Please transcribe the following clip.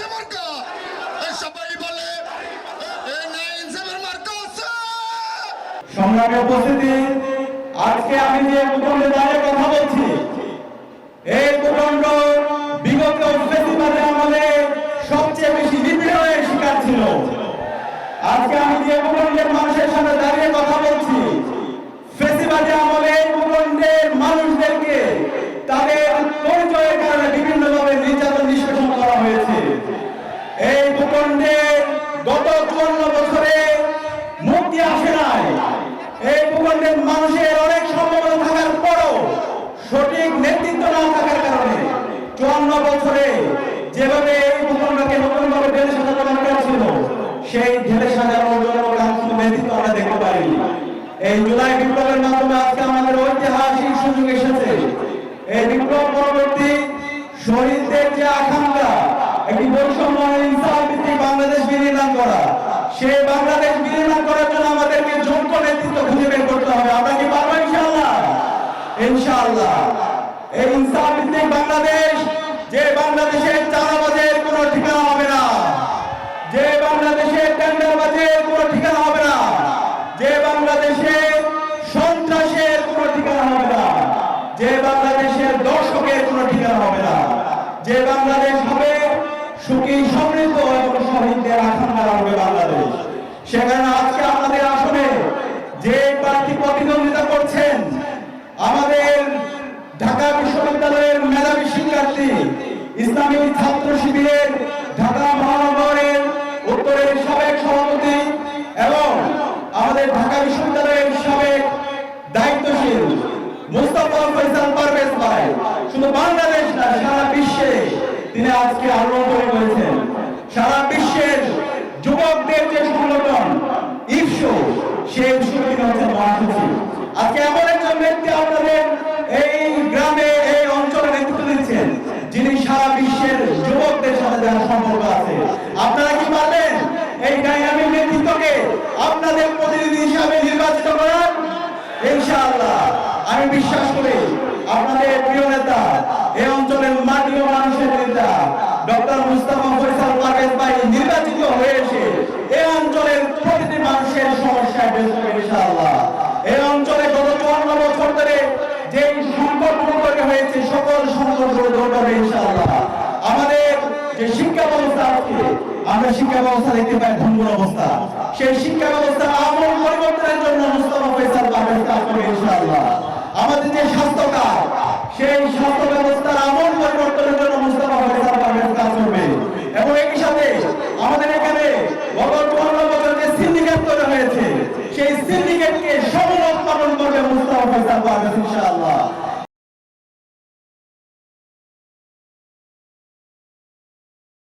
সে মার্কা। সবাই বলে সংগ্রামে উপস্থিতি, আজকে আমি যে ভূখণ্ডে দাঁড়িয়ে কথা বলছি, এই ভূখণ্ড বিগত ফেসিবাদের আমাদের সবচেয়ে বেশি নিপীড়নের শিকার ছিল। আজকে আমি যে ভূখণ্ডের মানুষের সামনে দাঁড়িয়ে কথা বলছি ফেসিবাদের আমলে ভূখণ্ডের মানুষ এই মানুষের অনেক সম্ভাবনা থাকার পরও সঠিক নেতৃত্ব না থাকার কারণে চুয়ান্ন বছরে যেভাবে নতুনভাবে ঢেলে সাজানো সেই ঢেলে সাজানোর জন্য নেতৃত্ব আমরা দেখতে এই জুলাই বিপ্লবের মাধ্যমে আজকে আমাদের ঐতিহাসিক সুযোগ এসেছে। এই বিপ্লব পরবর্তী শহীদদের যে আকাঙ্ক্ষা, একটি বৈষম্য ইনসাফ বাংলাদেশ বিনির্মাণ করা, সেই বাংলাদেশ বিনির্মাণ করার জন্য আমাদেরকে যোগ্য নেতৃত্ব খুঁজে বের করতে হবে আমরা কি পারব ইনশাআল্লাহ ইনশাআল্লাহ। এই ইনসাফ ভিত্তিক বাংলাদেশ, যে বাংলাদেশের চাঁদাবাজের কোনো ঠিকানা হবে না। যে বাংলাদেশে টেন্ডারবাজের কোনো ঠিকানা হবে না। যে বাংলাদেশে সন্ত্রাসের কোনো ঠিকানা হবে না। যে বাংলাদেশের দর্শকের কোনো ঠিকানা হবে না। যে বাংলাদেশ হবে সুখী, সমৃদ্ধ এবং শহীদদের আকাঙ্ক্ষা হবে বাংলাদেশ। সেখানে আজকে আমাদের আসনে যে প্রার্থী প্রতিদ্বন্দ্বিতা করছেন আমাদের ঢাকা বিশ্ববিদ্যালয়ের মেধাবী শিক্ষার্থী, ইসলামী ছাত্র শিবিরের ঢাকা মহানগরের উত্তরের সাবেক সভাপতি এবং আমাদের ঢাকা বিশ্ববিদ্যালয়ের সাবেক দায়িত্বশীল মুস্তাফা ফয়সাল পারভেজ ভাই। শুধু বাংলাদেশ না, সারা বিশ্বে তিনি আজকে আলোড়ন করেছেন সারা বিশ্বের যুবকদের যে সংগঠন ইফসো সেই তিনি হচ্ছেন মহাসচিব। আজকে এমন একজন ব্যক্তি আপনাদের এই গ্রামে এই অঞ্চলে নেতৃত্ব দিচ্ছেন যিনি সারা বিশ্বের যুবকদের সাথে যার সম্পর্ক আছে আপনারা কি পারবেন এই ডাইনামিক নেতৃত্বকে আপনাদের প্রতিনিধি হিসাবে নির্বাচিত করার আমি বিশ্বাস করি আপনাদের প্রিয় নেতা এই অঞ্চলের মানুষের নেতা, ডক্টর মুস্তাফা পারভেজ ভাই নির্বাচিত হয়েছে। এই অঞ্চলের প্রতিটি মানুষের সমস্যায় বের ইনশাআল্লাহ। এই অঞ্চলে গত চুয়ান্ন বছর ধরে যে হয়েছে, সকল সংকটগুলো দূর ইনশাআল্লাহ। আমাদের যে শিক্ষা ব্যবস্থা আছে, আমরা শিক্ষা ব্যবস্থা দেখতে পাই ভঙ্গুর অবস্থা। সেই শিক্ষা ব্যবস্থা আমূল পরিবর্তনের জন্য মুস্তাফা ফয়সাল পারভেজ কাজ করবে ইনশাআল্লাহ আমাদের যে স্বাস্থ্য কার্ড সেই স্বাস্থ্য ব্যবস্থার আমূল পরিবর্তনের জন্য ফয়সাল কাজ করবে এবং একই সাথে আমাদের এখানে গত পনেরো বছর যে সিন্ডিকেট তৈরি হয়েছে, সেই সিন্ডিকেটকে সমূল উৎপাদন করবে মুস্তাফা ফয়সাল পারভেজ